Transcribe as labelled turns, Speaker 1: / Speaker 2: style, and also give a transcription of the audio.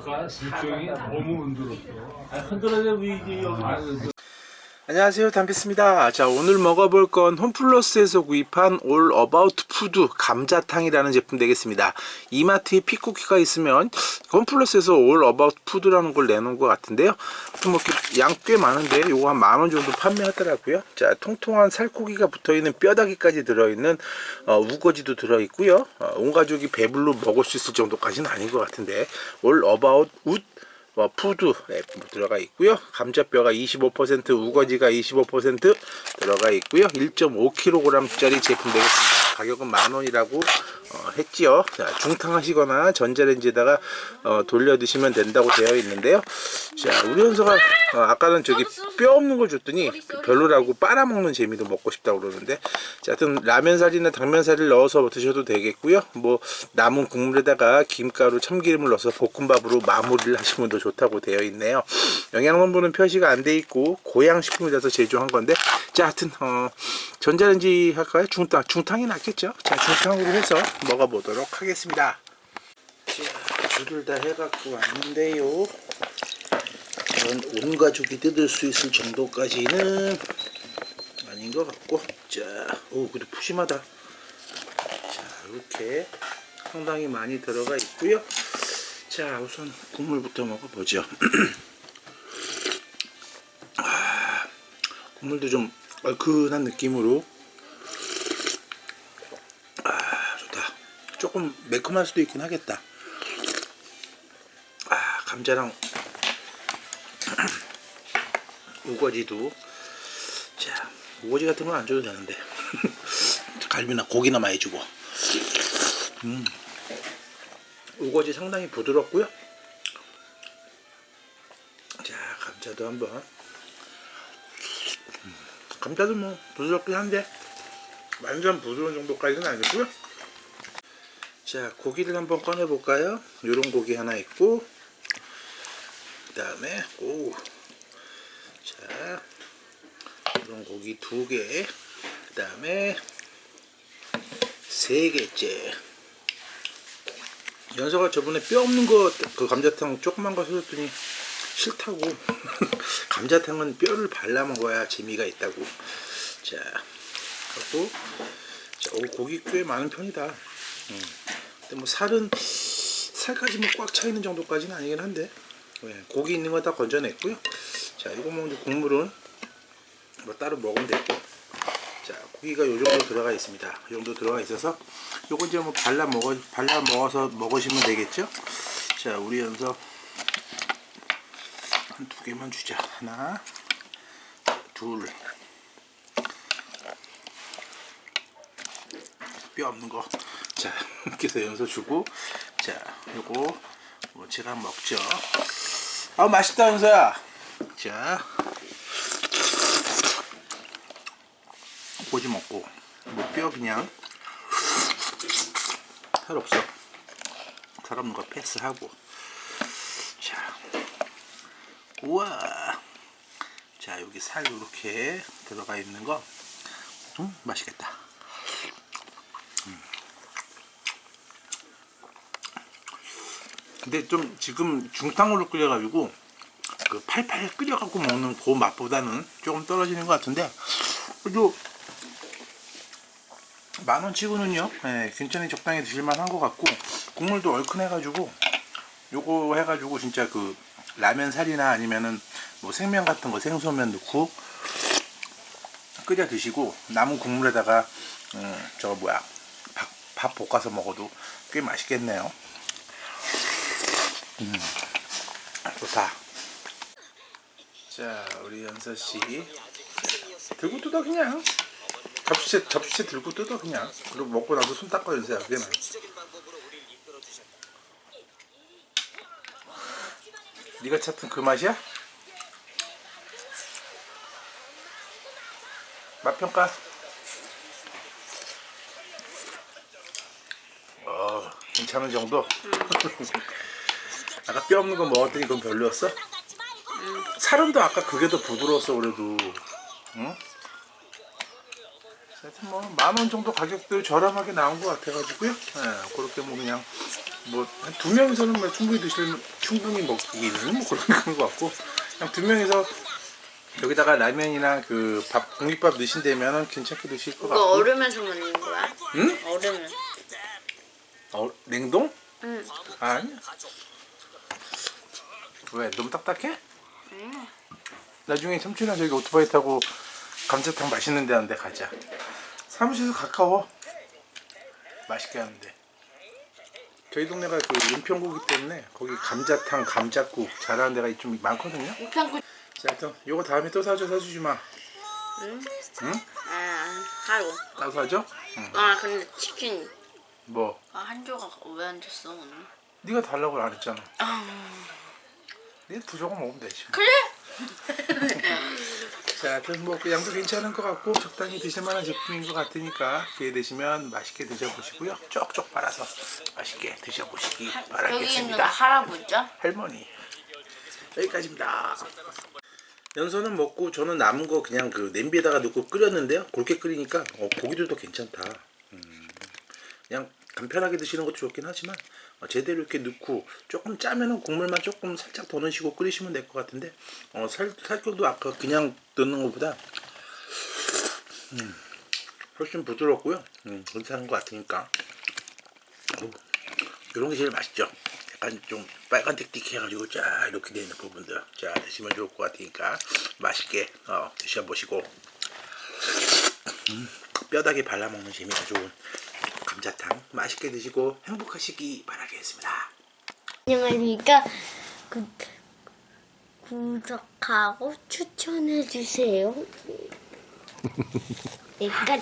Speaker 1: 아까 실종이 너무 흔들었어.
Speaker 2: 흔들어져 위지 여기.
Speaker 3: 안녕하세요. 담비스입니다. 자 오늘 먹어볼 건 홈플러스에서 구입한 올 어바우트 푸드 감자탕이라는 제품 되겠습니다. 이마트에 픽쿠키가 있으면 홈플러스에서 올 어바우트 푸드라는 걸 내놓은 것 같은데요. 뭐 양 꽤 많은데 요거 한 만 원 정도 판매하더라고요. 자 통통한 살코기가 붙어있는 뼈다귀까지 들어있는 어, 우거지도 들어있고요. 어, 온 가족이 배불러 먹을 수 있을 정도까지는 아닌 것 같은데 올 어바우 어, 푸드 에 들어가 있고요. 감자뼈가 25%, 우거지가 25% 들어가 있고요. 1.5kg짜리 제품 되겠습니다. 가격은 만 원이라고 어, 했지요. 자, 중탕하시거나 전자레인지에다가 어, 돌려 드시면 된다고 되어 있는데요. 자, 우리 현서가 어, 아까는 저기 뼈 없는 걸 줬더니 별로라고 빨아먹는 재미도 먹고 싶다고 그러는데 자, 하여튼 라면살이나 당면살을 넣어서 드셔도 되겠고요. 뭐 남은 국물에다가 김가루, 참기름을 넣어서 볶음밥으로 마무리를 하시면 더 좋다고 되어 있네요. 영양성분은 표시가 안 돼 있고 고양식품이라서 제조한 건데 자, 하여튼 어, 전자레인지 할까요? 중탕, 중탕이 낫겠죠? 자, 중탕으로 해서 먹어보도록 하겠습니다. 자, 줄을 다 해갖고 왔는데요. 전온 가족이 뜯을 수 있을 정도까지는 아닌 것 같고 자, 오 그래도 푸짐하다. 자, 이렇게 상당히 많이 들어가 있고요. 자, 우선 국물부터 먹어보죠. 아, 국물도 좀 얼큰한 느낌으로 아, 좋다. 조금 매콤할 수도 있긴 하겠다. 아, 감자랑 우거지도 자 우거지 같은 건 안 줘도 되는데 갈비나 고기나 많이 주고 음 우거지 상당히 부드럽고요. 자 감자도 한번. 음, 감자도 뭐 부드럽긴 한데 완전 부드러운 정도까지는 아니고요. 자 고기를 한번 꺼내 볼까요? 요런 고기 하나 있고 그 다음에 오 자, 이런 고기 두 개, 그 다음에 세 개째. 연서가 저번에 뼈 없는 거, 그 감자탕 조그만 거 사줬더니 싫다고. 감자탕은 뼈를 발라 먹어야 재미가 있다고. 자, 하고, 자, 오, 고기 꽤 많은 편이다. 음. 근데 뭐 살은, 살까지 뭐 꽉 차 있는 정도까지는 아니긴 한데, 네, 고기 있는 거 다 건져냈고요. 자, 이거 뭐 이제 국물은 뭐 따로 먹으면 되고. 자, 고기가 요 정도 들어가 있습니다. 이 정도 들어가 있어서 요거 이제 뭐 발라 먹어 발라 먹어서 먹으시면 되겠죠? 자, 우리 연서 한 두 개만 주자. 하나, 둘. 뼈 없는 거. 자, 이렇게 해서 연서 주고 자, 요거 뭐 제가 먹죠. 아, 맛있다, 연서야. 자 고지 먹고 뭐 뼈 그냥. 살 없어. 살 없는 거 패스하고. 자 우와. 자 여기 살 이렇게 들어가 있는 거. 음, 맛있겠다. 음. 근데 좀 지금 중탕으로 끓여가지고 그 팔팔 끓여갖고 먹는 그 맛보다는 조금 떨어지는 것 같은데 그래도 만원 치고는요 예, 굉장히 적당히 드실만 한 것 같고 국물도 얼큰해가지고 요거 해가지고 진짜 그 라면 살이나 아니면은 뭐 생면 같은 거 생소면 넣고 끓여 드시고 남은 국물에다가 음, 저거 뭐야 밥, 밥 볶아서 먹어도 꽤 맛있겠네요. 음, 좋다. 자, 우리 연서 씨. 들고 뜯어 그냥 접시채 접시채 들고 뜯어 그냥 그리고 먹고 나서 손 닦아 연서야 그게 나. 네가 찾던 그 맛이야? 맛 평가. 어, 괜찮은 정도. 아까 뼈 없는 거 먹었더니 그건 별로였어? 살은도 아까 그게 더 부드러웠어 그래도 응? 뭐만 원 정도 가격대로 저렴하게 나온 것 같아가지고요 예, 그렇게 뭐 그냥 뭐두 명이서는 뭐 충분히 드실 충분히 먹기는 뭐 그런 것 같고 그냥 두 명이서 여기다가 라면이나 그 밥 공깃밥 넣으신다면은 괜찮게 드실 것
Speaker 4: 이거
Speaker 3: 같고.
Speaker 4: 얼으면서 먹는 거야?
Speaker 3: 응?
Speaker 4: 얼으면.
Speaker 3: 어, 냉동?
Speaker 4: 응.
Speaker 3: 아니. 왜 너무 딱딱해?
Speaker 4: 응.
Speaker 3: 나중에 삼촌이랑 저기 오토바이 타고 감자탕 맛있는 데 하는데 가자. 사무실에서 가까워. 맛있게 하는데. 저희 동네가 그 은평구기 때문에 거기 감자탕, 감자국 잘하는 데가 좀 많거든요.
Speaker 4: 우편국.
Speaker 3: 자, 하여튼 요거 다음에 또 사줘 사주지 마.
Speaker 4: 응?
Speaker 3: 응?
Speaker 4: 아, 하루.
Speaker 3: 따로 사줘? 응.
Speaker 4: 아, 근데 치킨.
Speaker 3: 뭐
Speaker 4: 아, 한 조각 왜안 줬어, 오늘?
Speaker 3: 네가 달라고 안 했잖아.
Speaker 4: 아,
Speaker 3: 네두 조각 먹으면 되지.
Speaker 4: 그래?
Speaker 3: 자, 하여튼 뭐그 양도 괜찮은 것 같고 적당히 드실 만한 제품인 것 같으니까 기회 되시면 맛있게 드셔보시고요. 쪽쪽 빨아서 맛있게 드셔보시기
Speaker 4: 여기 있는 거
Speaker 3: 바라겠습니다.
Speaker 4: 할아버지야?
Speaker 3: 할머니 여기까지입니다. 연서는 먹고 저는 남은 거 그냥 그 냄비에다가 넣고 끓였는데요. 그렇게 끓이니까 어, 고기들도 괜찮다. 음, 그냥 간편하게 드시는 것도 좋긴 하지만 어, 제대로 이렇게 넣고 조금 짜면은 국물만 조금 살짝 더 넣으시고 끓이시면 될 것 같은데 어, 살 살결도 아까 그냥 넣는 것보다 음, 훨씬 부드럽고요. 음, 괜찮은 것 같으니까 어, 이런 게 제일 맛있죠. 약간 좀 빨간 틱틱 해가지고 자 이렇게 되는 부분들 자 드시면 좋을 것 같으니까 맛있게 어, 드셔보시고 음, 뼈다귀 발라먹는 재미가 좋은 감자탕 맛있게 드시고 행복하시기 바라겠습니다.
Speaker 5: 안녕하십니까. 구, 구독하고 추천해주세요. 약간